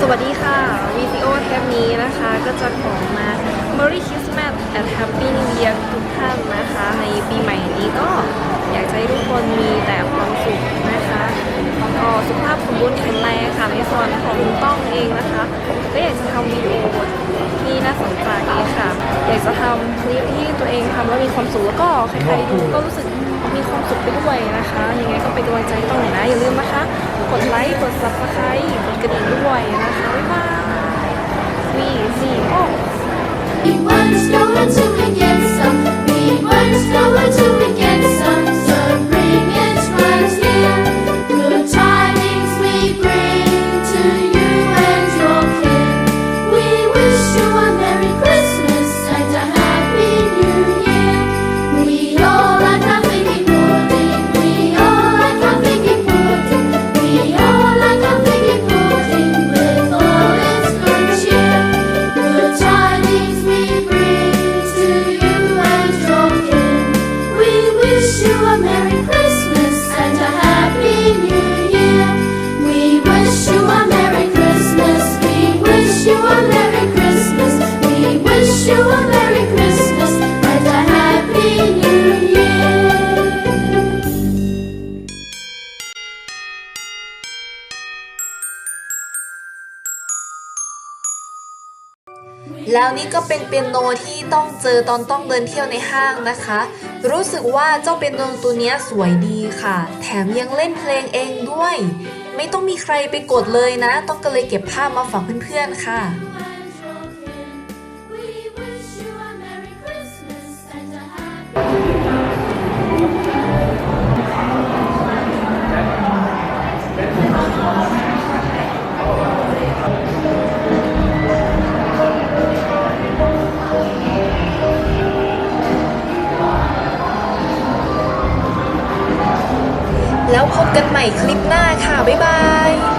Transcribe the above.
สวัสดีค่ะวิดีโอเทปนี้นะคะก็จะขอมา Merry Christmas and Happy New Year ทุกท่านนะคะ ในปีใหม่นี้ก็อยากให้ทุกคนมีแต่ความสุขนะคะก็สุขภาพสมบูรณ์แข็งแรงค่ะในส่วนของคุณต้องเองนะคะ ก็อยากจะทำวิดีโอบ อยากจะทำคลิปที่ตัวเองทำแล้วมีความสุขแล้วก็ใครๆดูก็รู้สึกมีความสุขไปด้วยนะคะ ยังไงก็เป็นกำลังใจต้องหน่อยนะอย่าลืมนะคะ กดไลค์กด subscribe กดกระดิ่งด้วยนะคะบ๊ายบายวีซีโอ We want slower till we get แล้วนี่ก็เป็นเปียโนที่ต้องเจอตอนต้องเดินเที่ยวในห้างนะคะ รู้สึกว่าเจ้าเปียโนตัวนี้สวยดีค่ะ แถมยังเล่นเพลงเองด้วย ไม่ต้องมีใครไปกดเลยนะ ต้องก็เลยเก็บภาพมาฝากเพื่อนๆค่ะ แล้วพบกันใหม่คลิปหน้าค่ะ บ๊ายบาย